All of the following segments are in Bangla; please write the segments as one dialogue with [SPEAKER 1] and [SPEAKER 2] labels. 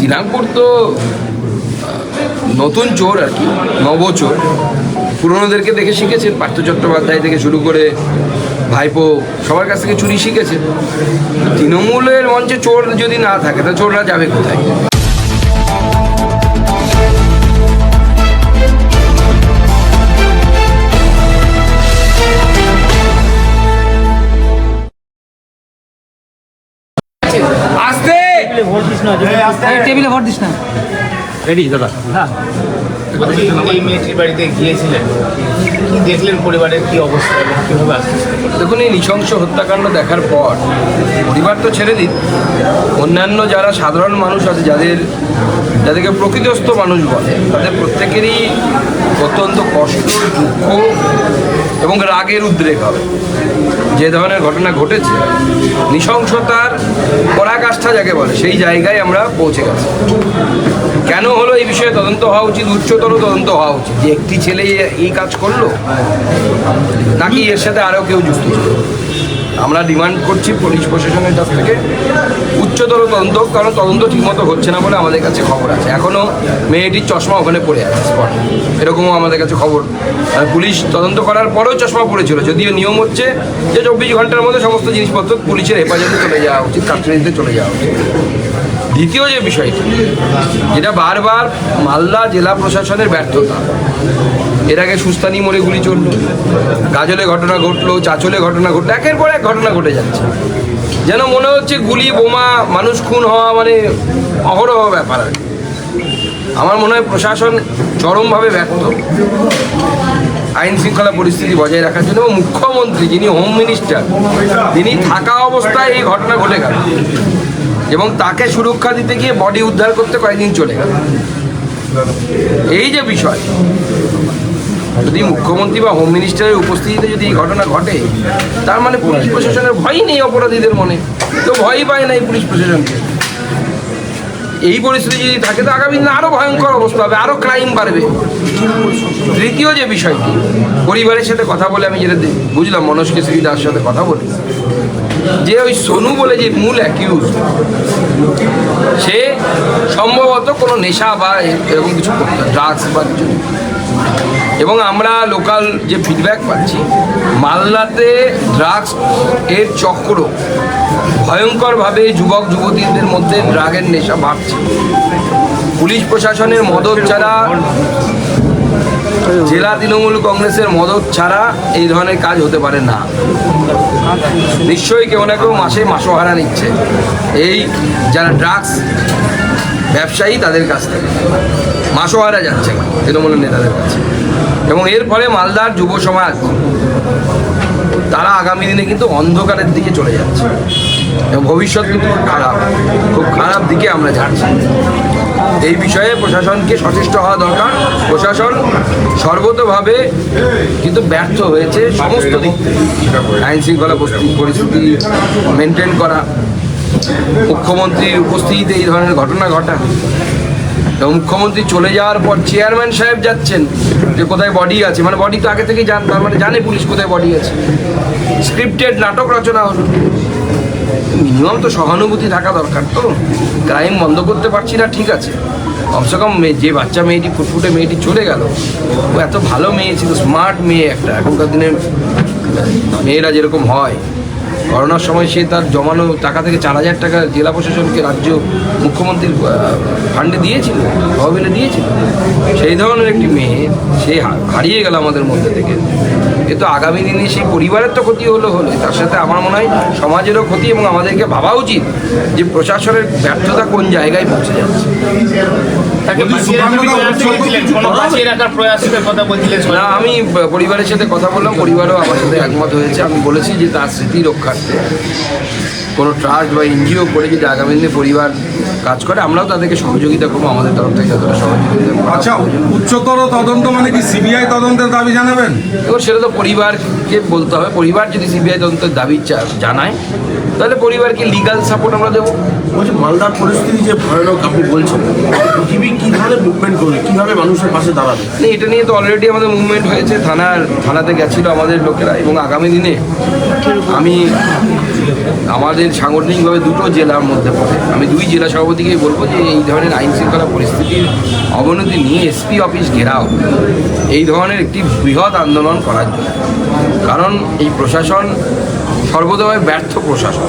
[SPEAKER 1] দিনাঙ্কুর তো নতুন চোর আর কি নবচোর পুরনোদেরকে দেখে শিখেছেন পার্থ চট্টোপাধ্যায় থেকে শুরু করে ভাইপো, সবার কাছ থেকে চুরি শিখেছে। তৃণমূলের মঞ্চে চোর যদি না থাকে, তা চোররা যাবে কোথায়?
[SPEAKER 2] টেবিলে ভোট দিস না।
[SPEAKER 3] বলছি, এই মেয়েটির বাড়িতে গিয়েছিলেন। কি দেখলেন পরিবারের কি অবস্থা আসছে
[SPEAKER 1] দেখুন এই নৃশংস হত্যাকাণ্ড দেখার পর পরিবার তো ছেড়ে দিন অন্যান্য যারা সাধারণ মানুষ আছে যাদের যাদেরকে প্রকৃতস্থ মানুষ বলে, তাদের প্রত্যেকেরই অত্যন্ত কষ্ট, দুঃখ এবং রাগের উদ্রেক হবে যে ধরনের ঘটনা ঘটেছে, নৃশংসতার পরাকাষ্ঠা যাকে বলে, সেই জায়গায় আমরা পৌঁছে গেছি। কেন হলো এই বিষয়ে তদন্ত হওয়া উচিত? উচ্চতর তদন্ত হওয়া উচিত। যে একটি ছেলে এই কাজ করল, নাকি এর সাথে আরও কেউ যুক্ত ছিল? আমরা ডিমান্ড করছি পুলিশ প্রশাসনের কাছ থেকে। উচ্চতর তদন্ত, কারণ তদন্ত ঠিকমতো হচ্ছে না বলে আমাদের কাছে খবর আছে। এখনও মেয়েটির চশমা ওখানে পড়ে আছে স্পট এরকমও আমাদের কাছে খবর। পুলিশ তদন্ত করার পরেও চশমা পড়েছিল। যদিও নিয়ম হচ্ছে যে চব্বিশ ঘণ্টার মধ্যে সমস্ত জিনিসপত্র পুলিশের হেফাজতে চলে যাওয়া উচিত কাস্টডিতে চলে যাওয়া উচিত। দ্বিতীয় যে বিষয়টি, যেটা বারবার মালদা জেলা প্রশাসনের ব্যর্থতা। এর আগে সুস্তানি মোড়ে গুলি চলল, গাজলে ঘটনা ঘটলো, চাচলে ঘটনা ঘটলো, একের পর এক ঘটনা ঘটে যাচ্ছে। যেন মনে হচ্ছে গুলি, বোমা, মানুষ খুন হওয়া মানে অহরহ ব্যাপার আর আমার মনে হয় প্রশাসন চরমভাবে ব্যর্থ। আইন শৃঙ্খলা পরিস্থিতি বজায় রাখার জন্য এবং মুখ্যমন্ত্রী যিনি হোম মিনিস্টার, তিনি থাকা অবস্থায় এই ঘটনা ঘটে গেল। এবং তাকে সুরক্ষা দিতে গিয়ে বডি উদ্ধার করতে কয়েকদিন চলে গেল। এই যে বিষয়, যদি মুখ্যমন্ত্রী বা হোম মিনিস্টারের উপস্থিতিতে যদি এই ঘটনা ঘটে, তার মানে পুলিশ প্রশাসনের ভয়ই নেই অপরাধীদের মনে। তো ভয়ই পায় না এই পুলিশ প্রশাসনকে। এই পরিস্থিতি যদি থাকে, তো আগামী দিনে আরও ভয়ঙ্কর অবস্থা হবে আরও ক্রাইম বাড়বে। তৃতীয় যে বিষয়টি, পরিবারের সাথে কথা বলে আমি যেটা বুঝলাম, মনোজ কেশরী দাস সাথে কথা বলে। যে ওই সোনু বলে যে মূল অ্যাকিউজ সে সম্ভবত কোনো নেশা বা এরকম কিছু করতো ড্রাগস বা কিছু। এবং আমরা লোকাল যে ফিডব্যাক পাচ্ছি, মালদাতে ড্রাগস এর চক্র ভয়ঙ্করভাবে যুবক, যুবতীদের মধ্যে ড্রাগের নেশা বাড়ছে। পুলিশ প্রশাসনের মদত ছাড়া জেলা তৃণমূল কংগ্রেসের মদত ছাড়া এই ধরনের কাজ হতে পারে না। নিশ্চয়ই কেউ না কেউ মাসে মাসোহারা নিচ্ছে। এই যারা ড্রাগস ব্যবসায়ী তাদের কাছ থেকে। মাসোহারা যাচ্ছে তৃণমূলের নেতাদের কাছে। এবং এর ফলে মালদার যুব সমাজ, তারা আগামী দিনে কিন্তু অন্ধকারের দিকে চলে যাচ্ছে। এবং ভবিষ্যৎ কিন্তু খারাপ, খুব খারাপ দিকে আমরা যাচ্ছি। এই বিষয়ে প্রশাসনকে সচেষ্ট হওয়া দরকার। প্রশাসন সর্বতভাবে কিন্তু ব্যর্থ হয়েছে সমস্ত দিক। আইন শৃঙ্খলা পরিস্থিতি মেনটেন করা মুখ্যমন্ত্রীর উপস্থিতিতে এই ধরনের ঘটনা ঘটা। এবং মুখ্যমন্ত্রী চলে যাওয়ার পর চেয়ারম্যান সাহেব যাচ্ছেন যে কোথায় বডি আছে। মানে বডি তো আগে থেকেই জান তার মানে জানে পুলিশ কোথায় বডি আছে। স্ক্রিপ্টেড নাটক রচনা হলো। মিনিমাম তো সহানুভূতি থাকা দরকার তো। ক্রাইম বন্ধ করতে পারছি না, ঠিক আছে। কমসে কম যে বাচ্চা মেয়েটি, ফুটফুটে মেয়েটি চলে গেল, ও এত ভালো মেয়ে ছিল স্মার্ট মেয়ে একটা। এখনকার দিনে মেয়েরা যেরকম হয়, করোনার সময় সে তার জমানো টাকা থেকে চার হাজার টাকা জেলা প্রশাসনকে, রাজ্য মুখ্যমন্ত্রীর ফান্ডে দিয়েছিল, তহবিলে দিয়েছিল। সেই ধরনের একটি মেয়ে, সে হারিয়ে গেল আমাদের মধ্যে থেকে। কিন্তু আগামী দিনে সেই পরিবারের তো ক্ষতি হলো হলো তার সাথে আমার মনে হয় সমাজেরও ক্ষতি এবং আমাদেরকে ভাবা উচিত যে প্রশাসনের ব্যর্থতা কোন জায়গায় পৌঁছে যাচ্ছে। না আমি পরিবারের সাথে কথা বললাম পরিবারও আমার সাথে একমত হয়েছে। আমি বলেছি যে তার স্মৃতি রক্ষার্থে কোনো ট্রাস্ট বা এনজিও করে যদি আগামী দিনে পরিবার কাজ করে আমরাও তাদেরকে সহযোগিতা করব আমাদের তরফ থেকে যতটা সহযোগিতা
[SPEAKER 4] আচ্ছা উচ্চতর তদন্ত মানে কি সিবিআই তদন্তের দাবি জানাবেন?
[SPEAKER 1] এবার সেটা তো পরিবারকে বলতে হবে। পরিবার যদি সিবিআই তদন্তের দাবি চা- জানায় তাহলে পরিবারকে লিগাল সাপোর্ট আমরা দেবো।
[SPEAKER 5] বলছি মালদার পরিস্থিতি যে ভয়ানক আপনি বলছেন পৃথিবী কী ধরনের মুভমেন্ট করবে কীভাবে মানুষের পাশে দাঁড়াবে?
[SPEAKER 1] না এটা নিয়ে তো অলরেডি আমাদের মুভমেন্ট হয়েছে থানার থানাতে গেছিল আমাদের লোকেরা এবং আগামী দিনে আমি আমাদের সাংগঠনিকভাবে দুটো জেলার মধ্যে পড়ে। আমি দুই জেলা সভাপতিকেই বলব যে এই ধরনের আইন শৃঙ্খলা পরিস্থিতির অবনতি নিয়ে এসপি অফিস ঘেরাও। এই ধরনের একটি বৃহৎ আন্দোলন করার জন্য। কারণ এই প্রশাসন সর্বদয় ব্যর্থ প্রশাসন।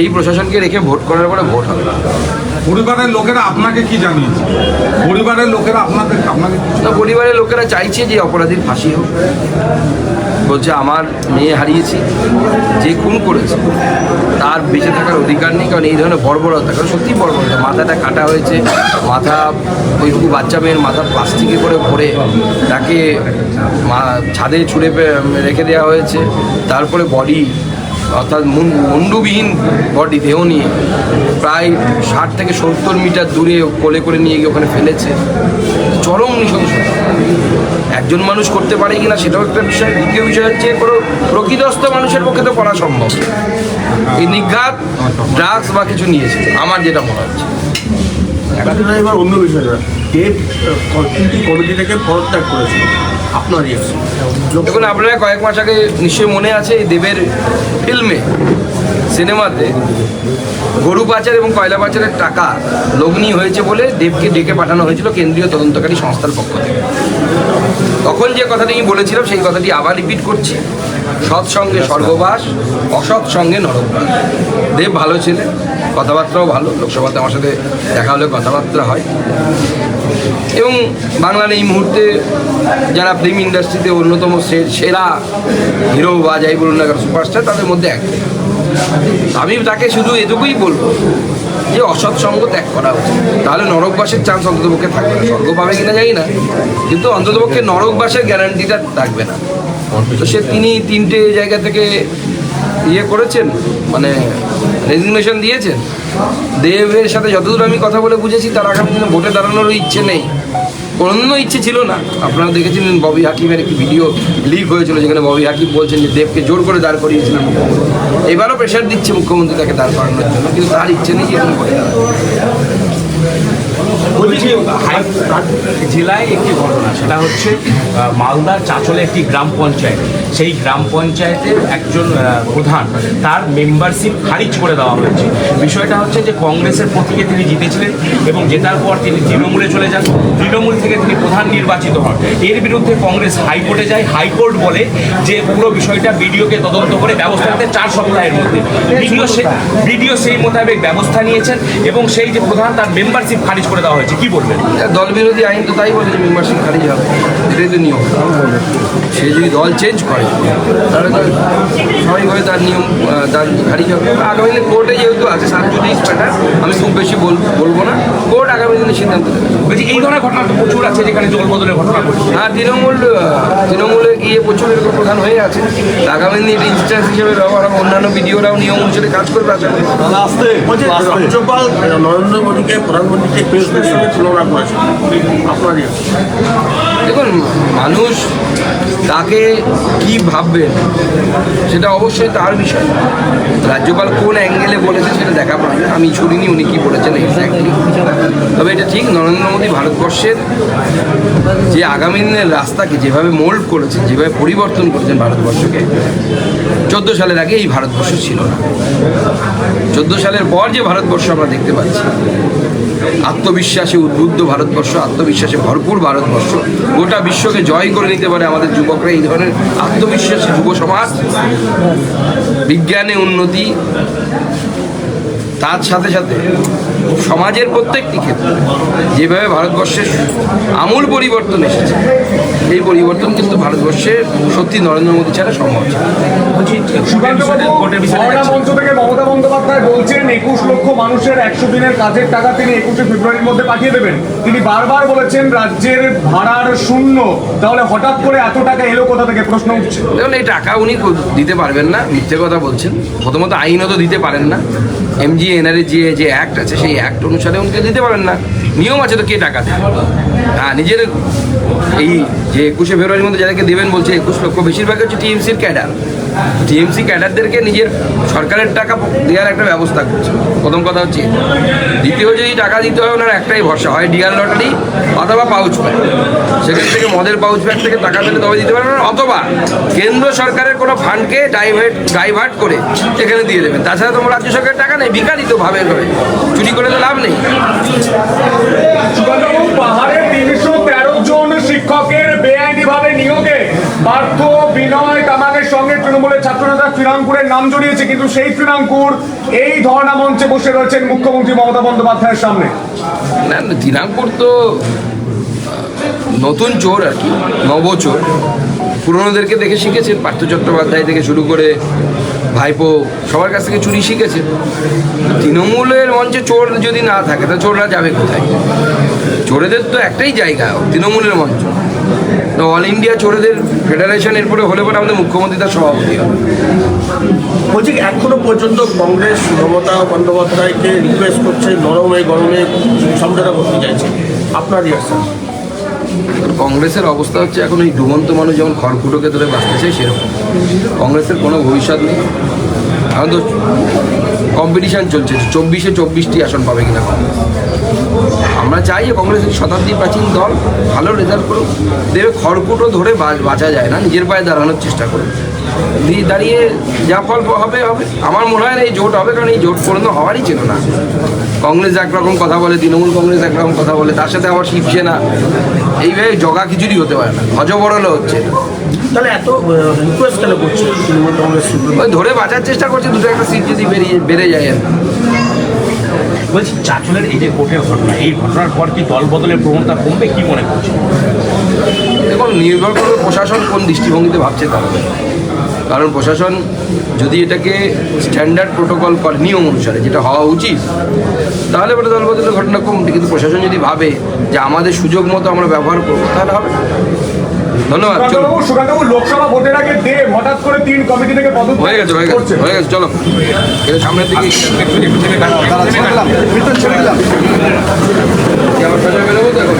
[SPEAKER 1] এই প্রশাসনকে রেখে ভোট করার পরে ভোট হবে না।
[SPEAKER 4] পরিবারের লোকেরা আপনাকে কি জানিয়েছে? পরিবারের লোকেরা আপনাদের আপনাকে
[SPEAKER 1] পরিবারের লোকেরা চাইছে যে অপরাধীর ফাঁসি হোক। বলছে, আমার মেয়ে হারিয়েছি, যে খুন করেছে, তার বেঁচে থাকার অধিকার নেই, কারণ এই ধরনের বর্বরতা, কারণ সত্যিই বর্বরতা। মাথাটা কাটা হয়েছে, মাথা ওইটুকু বাচ্চা মেয়ের মাথা প্লাস্টিকে করে ভরে তাকে ছাদে ছুঁড়ে রেখে দেওয়া হয়েছে, তারপরে বডি অর্থাৎ মুন- মুন্ডুবিহীন বডি, দেহ নিয়ে। প্রায় ষাট থেকে সত্তর মিটার দূরে কোলে করে নিয়ে গিয়ে ওখানে ফেলেছে। চরম নৃশংসতা একজন মানুষ করতে পারে কিনা সেটাও একটা বিষয়। দ্বিতীয় বিষয় হচ্ছে, কোনো প্রকৃতস্থ মানুষের পক্ষে তো করা সম্ভব। এই নিঘাত ড্রাগস বা কিছু নিয়েছে। আমার যেটা মনে হচ্ছে।
[SPEAKER 5] এবার অন্য বিষয় কমিটি থেকে পদত্যাগ করেছিল আপনার রিয়াকশন
[SPEAKER 1] দেখুন আপনারা কয়েক মাস আগে নিশ্চয়ই মনে আছে এই দেবের ফিল্মে সিনেমাতে গরু পাচার এবং কয়লা পাচারের টাকা লগ্নি হয়েছে বলে দেবকে ডেকে পাঠানো হয়েছিল কেন্দ্রীয় তদন্তকারী সংস্থার পক্ষ থেকে। তখন যে কথাটি আমি বলেছিলাম সেই কথাটি আবার রিপিট করছি। সৎসঙ্গে স্বর্গবাস অসৎ সঙ্গে নরকবাস। দেব ভালো ছেলে কথাবার্তাও ভালো লোকসভাতে আমার সাথে দেখা হলে কথাবার্তা হয়। এবং বাংলার এই মুহূর্তে যারা ফিল্ম ইন্ডাস্ট্রিতে অন্যতম সেরা হিরো বা যাই বলুন না সুপারস্টার তাদের মধ্যে এক। আমি তাকে শুধু এটুকুই বলব যে অসৎ সঙ্গ ত্যাগ করা উচিত। তাহলে নরকবাসের চান্স অন্ততপক্ষে থাকবে না। স্বর্গ পাবে কিনা জানি না, কিন্তু অন্ততপক্ষে নরকবাসের গ্যারান্টিটা থাকবে না। তো সে তিনি তিনটে জায়গা থেকে ইয়ে করেছেন মানে রেজিগনেশন দিয়েছেন? দেবের সাথে যতদূর আমি কথা বলে বুঝেছি, তার আগামী দিনে ভোটে দাঁড়ানোরও ইচ্ছে নেই। অন্য ইচ্ছে ছিল না। আপনারা দেখেছিলেন ববি হাকিমের একটি ভিডিও লিক হয়েছিল, যেখানে ববি হাকিম বলছেন যে দেবকে জোর করে দাঁড় করিয়েছিলেন এবারও প্রেশার দিচ্ছে মুখ্যমন্ত্রী তাকে দাঁড় করানোর জন্য, কিন্তু তার ইচ্ছে নেই যে।
[SPEAKER 6] জেলায় একটি ঘটনা, সেটা হচ্ছে মালদার চাঁচলে একটি গ্রাম পঞ্চায়েত। সেই গ্রাম পঞ্চায়েতের একজন প্রধান, তার মেম্বারশিপ খারিজ করে দেওয়া হয়েছে। বিষয়টা হচ্ছে যে, কংগ্রেসের প্রতীকে তিনি জিতেছিলেন এবং জেতার পর তিনি তৃণমূলে চলে যান। তৃণমূল থেকে তিনি প্রধান নির্বাচিত হন। এর বিরুদ্ধে কংগ্রেস হাইকোর্টে যায়। হাইকোর্ট বলে যে, পুরো বিষয়টা বিডিওকে তদন্ত করে ব্যবস্থা নিতে চার সপ্তাহের মধ্যে। বিডিও সেই মোতাবেক ব্যবস্থা নিয়েছেন এবং সেই যে প্রধান, তার মেম্বারশিপ খারিজ করে দেওয়া হয়েছে কি বলবেন?
[SPEAKER 1] দল বিরোধী আইন তো তাই বলে যে মেম্বারশিপ খারিজ হবে এটাই তো নিয়ম। সে যদি দল চেঞ্জ করে তাহলে তো স্বাভাবিকভাবে তার নিয়ম তার খারিজ হবে। আগামী দিনে কোর্টে যেহেতু আছে সাত জুডিস ম্যাটার আমি খুব বেশি বল বলব না। কোর্ট আগামী দিনে সিদ্ধান্ত দেবে
[SPEAKER 6] বলছি এই ধরনের ঘটনা তো প্রচুর আছে যেখানে জল বদলের ঘটনা ঘটছে।
[SPEAKER 1] হ্যাঁ তৃণমূল তৃণমূলে গিয়ে প্রচুর এরকম প্রধান হয়ে আছে। আগামী দিনে এটা ইনস্ট্যান্স হিসেবে ব্যবহার হবে অন্যান্য ভিডিওরাও নিয়ম অনুসারে কাজ করবে আশা করি।
[SPEAKER 5] রাজ্যপাল নরেন্দ্র মোদীকে প্রধানমন্ত্রীকে
[SPEAKER 1] দেখুন, মানুষ তাকে কি ভাববেন সেটা অবশ্যই তার বিষয়। রাজ্যপাল কোন অ্যাঙ্গেলে বলেছে সেটা দেখা পাবে আমি শুনিনি উনি কি বলেছেন এক্স্যাক্টলি তবে এটা ঠিক, নরেন্দ্র মোদী ভারতবর্ষের যে আগামী দিনের রাস্তাকে যেভাবে মোল্ড করেছেন যেভাবে পরিবর্তন করেছেন ভারতবর্ষকে, চোদ্দ সালের আগে এই ভারতবর্ষ ছিল না। চোদ্দ সালের পর যে ভারতবর্ষ আমরা দেখতে পাচ্ছি, আত্মবিশ্বাসে উদ্বুদ্ধ ভারতবর্ষ, আত্মবিশ্বাসে ভরপুর ভারতবর্ষ। গোটা বিশ্বকে জয় করে নিতে পারে আমাদের যুবকরা। এই ধরনের আত্মবিশ্বাসী, যুব সমাজ, বিজ্ঞানে উন্নতি, তার সাথে সাথে সমাজের প্রত্যেকটি ক্ষেত্রে যেভাবে ভারতবর্ষের আমূল পরিবর্তন এসেছে এই পরিবর্তন কিন্তু ভারতবর্ষে সত্যি নরেন্দ্র মোদী ছাড়া সম্ভব ছিল।
[SPEAKER 7] মঞ্চ থেকে মমতা বন্দ্যোপাধ্যায় বলছেন একুশ লক্ষ মানুষের একশো দিনের কাজের টাকা তিনি একুশে ফেব্রুয়ারির মধ্যে পাঠিয়ে দেবেন তিনি বারবার বলেছেন রাজ্যের ভাড়ার শূন্য তাহলে হঠাৎ করে এত টাকা এলো কোথা থেকে প্রশ্ন উঠছে
[SPEAKER 1] দেখুন এই টাকা উনি দিতে পারবেন না মিথ্যে কথা বলছেন প্রথমত আইনত দিতে পারেন না এমজি এনআরএ যে যে অ্যাক্ট আছে সেই অ্যাক্ট অনুসারে উনি দিতে পারেন না। নিয়ম আছে তো কে টাকা দেয় হ্যাঁ নিজের এই যে একুশে ফেব্রুয়ারির মধ্যে যাদেরকে দেবেন বলছে, একুশ লক্ষ। বেশিরভাগ হচ্ছে টিএমসির ক্যাডার। টিএমসি ক্যাডারদেরকে নিজের সরকারের টাকা দেওয়ার একটা ব্যবস্থা করছে। প্রথম কথা হচ্ছে, দ্বিতীয় যদি টাকা দিতে হয়, ওনার একটাই ভরসা, হয় ডিয়ার লটারি অথবা পাউচ ব্যাগ। সেখান থেকে মদের পাউচ ব্যাগ থেকে টাকা পেলে তবে দিতে পারবেন, অথবা কেন্দ্র সরকারের কোনো ফান্ডকে ডাইভার্ট ডাইভার্ট করে এখানে দিয়ে দেবেন। তাছাড়া তোমার রাজ্য সরকারের টাকা নেই ভিকারি তো ভাবে করে চুরি করে তো লাভ নেই।
[SPEAKER 7] পাহাড়ে তিনশো তেরো জন শিক্ষকের বেআইনিভাবে নিয়োগে, পার্থ, বিনয় তামাকের সঙ্গে তৃণমূলের ছাত্রনেতা শ্রীরামপুরের নাম জড়িয়েছে, কিন্তু সেই শ্রীরামপুর এই ধর্ণা মঞ্চে বসে রয়েছেন মুখ্যমন্ত্রী মমতা বন্দ্যোপাধ্যায়ের সামনে।
[SPEAKER 1] না দিনাজপুর তো নতুন চোর আর কি নবচোর পুরনোদেরকে দেখে শিখেছেন পার্থ চট্টোপাধ্যায় থেকে শুরু করে ভাইপো, সবার কাছ থেকে চুরি শিখেছে। তৃণমূলের মঞ্চে চোর যদি না থাকে, তা চোররা যাবে কোথায়? চোরেদের তো একটাই জায়গা, তৃণমূলের মঞ্চ। তো অল ইন্ডিয়া চোরেদের ফেডারেশন এরপরে হলে পরে আমাদের মুখ্যমন্ত্রী তার সভাপতি হবে।
[SPEAKER 5] বলছি এখনও পর্যন্ত কংগ্রেস মমতা বন্দ্যোপাধ্যায়কে রিকোয়েস্ট করছে নরমে গরমে সমঝোতা করতে চাইছে। আপনার রিয়াকশন
[SPEAKER 1] কংগ্রেসের অবস্থা হচ্ছে এখন এই ডুবন্ত মানুষ যেমন খড়কুটোকে ধরে বাঁচতে বাঁচতেছে সেরকম। কংগ্রেসের কোনো ভবিষ্যৎ নেই। এখন তো কম্পিটিশান চলছে, চব্বিশে চব্বিশটি আসন পাবে কিনা আমরা চাই কংগ্রেসের শতাব্দী প্রাচীন দল ভালো রেজাল্ট করুক। দেবে খড়কুটো ধরে বাঁচা যায় না, নিজের পায়ে দাঁড়ানোর চেষ্টা করুক। দাঁড়িয়ে যা ফল হবে হবে। আমার মনে হয় না এই জোট হবে কারণ এই জোট পর্যন্ত হওয়ারই ছিল না। কংগ্রেস একরকম কথা বলে তৃণমূল কংগ্রেস একরকম কথা বলে তার সাথে আবার শিবসেনা এইভাবে জগা খিচুড়ি হতে পারে না। হজবরল হচ্ছে।
[SPEAKER 5] তাহলে এত রিকোয়েস্ট কেন করছে তৃণমূল কংগ্রেস
[SPEAKER 1] ধরে বাঁচার চেষ্টা করছে দুটো একটা সিট যদি বেরিয়ে বেড়ে যায় আর
[SPEAKER 6] বলছি চাচলের এই যে কোর্টের ঘটনা এই ঘটনার পর কি দল বদলের প্রবণতা কমবে? কি মনে করছেন?
[SPEAKER 1] দেখুন নির্ভর করবে প্রশাসন কোন দৃষ্টিভঙ্গিতে ভাবছে তার। কারণ প্রশাসন যদি এটাকে স্ট্যান্ডার্ড প্রোটোকল করে নিয়ম অনুসারে যেটা হওয়া উচিত তাহলে পরে দলবদলের ঘটনা কমবে কিন্তু প্রশাসন যদি ভাবে যে আমাদের সুযোগ মতো আমরা ব্যবহার করব তাহলে হবে ধন্যবাদ
[SPEAKER 7] লোকসভা ভোটের আগে দেব হঠাৎ করে তিন কমিটি থেকে
[SPEAKER 1] হয়ে গেছে হয়ে গেছে হয়ে গেছে চলো এটা সামনের দিকে আমার সোজা বেরোবো তো এখন